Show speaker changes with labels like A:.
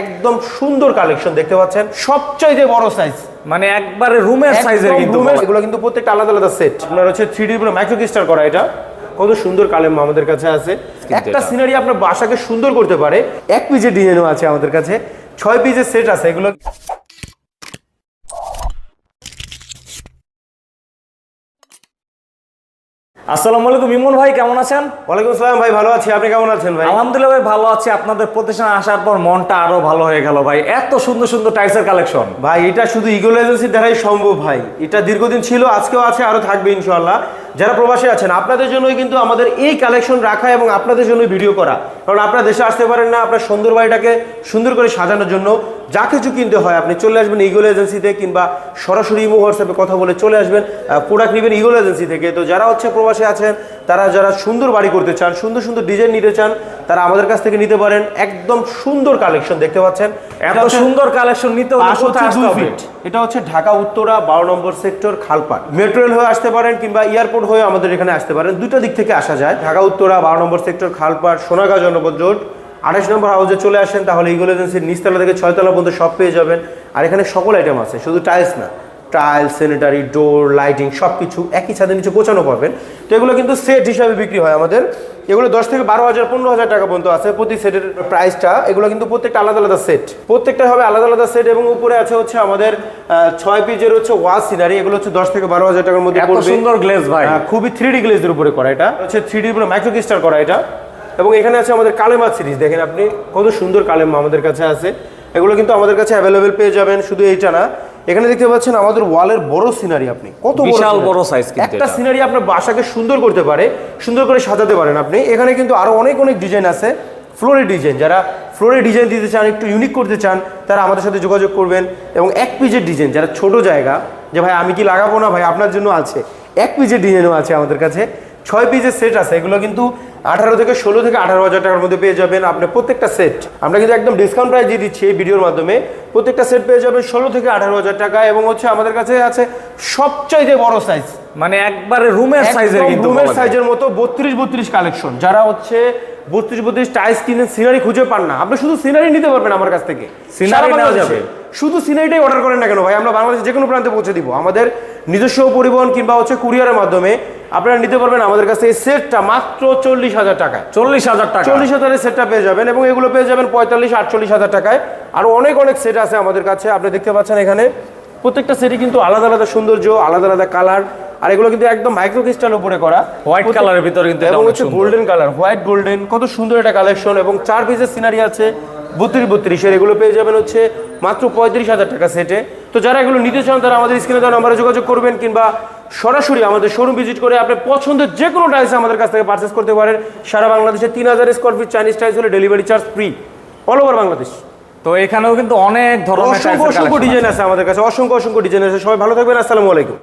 A: একদম সুন্দর কালেকশন দেখতে পাচ্ছেন। সবচেয়ে বড় সাইজ
B: মানে একবারে রুমের সাইজের কিন্তু
A: এগুলো কিন্তু প্রত্যেকটা আলাদা আলাদা সেট আপনার হচ্ছে থ্রি ডি মাইক্রো ক্রিস্টাল করা এটা। কত সুন্দর কালেম আমাদের কাছে আছে। একটা সিনারি আপনার বাসাকে সুন্দর করতে পারে। এক পিজের ডিজাইনও আছে আমাদের কাছে। ছয় পিজের সেট আছে এগুলো।
B: আসসালামু আলাইকুম ইমন ভাই কেমন আছেন?
A: ওয়ালাইকুম আসসালাম ভাই ভালো আছি। আপনি কেমন আছেন ভাই?
B: আলহামদুলিল্লাহ ভাই ভালো আছি। আপনাদের প্রতিষ্ঠানে আসার পর মনটা আরও ভালো হয়ে গেল ভাই। এত সুন্দর সুন্দর টাইলসের কালেকশন।
A: ভাই এটা শুধু ইগল এজেন্সির দ্বারাই সম্ভব ভাই। এটা দীর্ঘদিন ছিল আজকেও আছে আরও থাকবে ইনশাআল্লাহ। যারা প্রবাসী আছেন আপনাদের জন্যই কিন্তু আমাদের এই কালেকশন রাখা এবং আপনাদের জন্যই ভিডিও করা। কারণ আপনারা দেশে আসতে পারেন না আপনার সুন্দর বাড়িটাকে সুন্দর করে সাজানোর জন্য যা কিছু কিনতে হয় আপনি চলে আসবেন ইগল এজেন্সিতে কিংবা সরাসরি ইমো হোয়াটসঅ্যাপে কথা বলে চলে আসবেন প্রোডাক্ট নেবেন ইগল এজেন্সি থেকে। তো যারা হচ্ছে প্রবাসী আছেন তারা যারা সুন্দর বাড়ি করতে চান সুন্দর সুন্দর ডিজাইন নিতে চান তারা আমাদের কাছ থেকে নিতে পারেন একদম সুন্দর কালেকশন দেখতে পাচ্ছেন।
B: এত সুন্দর কালেকশন নিতে
A: এটা হচ্ছে ঢাকা উত্তরা বারো নম্বর সেক্টর খালপাট। মেট্রো রেল হয়ে আসতে পারেন কিংবা এয়ারপোর্ট হয়ে আমাদের এখানে আসতে পারেন। দুটো দিক থেকে আসা যায়। ঢাকা, উত্তরা, বারো নম্বর সেক্টর, খালপাড়, সোনাগা জনপদ রোড। আঠাশ নম্বর হাউসে চলে আসেন, তাহলে ইগল এজেন্সির নিচতলা থেকে ছয়তলা পর্যন্ত সব পেয়ে যাবেন। আর এখানে সকল আইটেম আছে, শুধু টাইলস না। টাইলস স্যানিটারি ডোর লাইটিং সব কিছু একই ছাদের নিচে গোছানো পাবেন। তো এগুলো কিন্তু সেট হিসাবে বিক্রি হয় আমাদের। এগুলো দশ থেকে বারো হাজার পনেরো হাজার টাকা পর্যন্ত আছে প্রতি সেটের প্রাইসটা এগুলো কিন্তু প্রত্যেকটা আলাদা আলাদা সেট প্রত্যেকটা হবে আলাদা আলাদা সেট এবং উপরে আছে হচ্ছে আমাদের ছয় পিজের হচ্ছে ওয়াজ সিনারি এগুলো হচ্ছে দশ থেকে বারো হাজার টাকার মধ্যে পড়বে।
B: সুন্দর গ্লেজ ভাই।
A: আহ, খুবই থ্রি ডি গ্লেজের উপরে করা এটা। হচ্ছে থ্রি ডি মাইক্রো ক্রিস্টাল করা এটা। এবং এখানে আছে আমাদের কালেমা সিরিজ দেখেন আপনি কত সুন্দর কালেমা আমাদের কাছে আছে। এগুলো কিন্তু আমাদের কাছে অ্যাভেলেবেল পেয়ে যাবেন। শুধু এইটা না এখানে দেখতে পাচ্ছেন আমাদের ওয়ালের বড় সিনারি আপনি। কত
B: বিশাল বড় সাইজ কিন্তু
A: একটা সিনারি আপনার বাসাকে সুন্দর করতে পারে সুন্দর করে সাজাতে পারেন আপনি। এখানে কিন্তু আরও অনেক অনেক ডিজাইন আছে ফ্লোরের ডিজাইন যারা ফ্লোরের ডিজাইন দিতে চান একটু ইউনিক করতে চান তারা আমাদের সাথে যোগাযোগ করবেন এবং এক পিজের ডিজাইন যারা ছোট জায়গা যে ভাই আমি কি লাগাবো না ভাই আপনার জন্য আছে। এক পিজের ডিজাইনও আছে আমাদের কাছে। ছয় পিসের সেট আছে এগুলো কিন্তু আঠারো থেকে ষোলো থেকে আঠারো হাজার টাকার মধ্যে পেয়ে যাবেন। আপনার প্রত্যেকটা সেট আমরা কিন্তু একদম ডিসকাউন্ট প্রাইস দিয়ে দিচ্ছি এই ভিডিওর মাধ্যমে। প্রত্যেকটা সেট পেয়ে যাবেন ষোলো থেকে আঠারো হাজার টাকা এবং হচ্ছে আমাদের কাছে আছে সবচাইতে বড় সাইজ
B: মানে একবারে রুমের সাইজের কিন্তু
A: রুমের। সাইজের মতো বত্রিশ বত্রিশ কালেকশন যারা হচ্ছে বত্রিশ বত্রিশ টাইস কিনে সিনারি খুঁজে পান না। আপনি শুধু সিনারি নিতে পারবেন আমার কাছ থেকে। সিনারি
B: নেওয়া যাবে।
A: শুধু সিনারিটাই অর্ডার করেন না কেন ভাই? আমরা বাংলাদেশে যে কোনো প্রান্তে পৌঁছে দিব। আমাদের নিজস্ব পরিবহন কিংবা হচ্ছে কুরিয়ারের মাধ্যমে আপনারা নিতে পারবেন আমাদের কাছে এই সেটটা মাত্র চল্লিশ হাজার টাকায়।
B: চল্লিশ হাজার টাকা।
A: চল্লিশ হাজারের সেটটা পেয়ে যাবেন এবং এগুলো পেয়ে যাবেন পঁয়তাল্লিশ আটচল্লিশ হাজার টাকায়। আর অনেক অনেক সেট আছে আমাদের কাছে। আপনি দেখতে পাচ্ছেন এখানে প্রত্যেকটা সেটই কিন্তু আলাদা আলাদা সৌন্দর্য আলাদা আলাদা কালার আর এগুলো কিন্তু একদম মাইক্রো ক্রিস্টাল উপরে করা।
B: হোয়াইট কালারের ভিতরে কিন্তু
A: এবং হচ্ছে গোল্ডেন কালার হোয়াইট গোল্ডেন কত সুন্দর একটা কালেকশন এবং চার পিসের সিনারি আছে বত্রিশ বত্রিশের এগুলো পেয়ে যাবেন হচ্ছে মাত্র পঁয়ত্রিশ হাজার টাকা সেটে তো যারা এগুলো নিতে চান তারা আমাদের স্ক্রিনে দেওয়া নাম্বারে যোগাযোগ করবেন কিংবা সরাসরি আমাদের শোরুম ভিজিট করে আপনি পছন্দের যে কোনো টাইলস আমাদের কাছ থেকে পারচেস করতে পারেন। সারা বাংলাদেশে তিন হাজার স্কোয়ার ফিট চাইনিজ টাইলস হলে delivery charge free all over Bangladesh
B: তো এখানেও কিন্তু অনেক ধরনের
A: অসংখ্য অসংখ্য ডিজাইন আছে। আমাদের কাছে। অসংখ্য অসংখ্য ডিজাইন আছে। সবাই ভালো থাকবেন। আসসালামু আলাইকুম।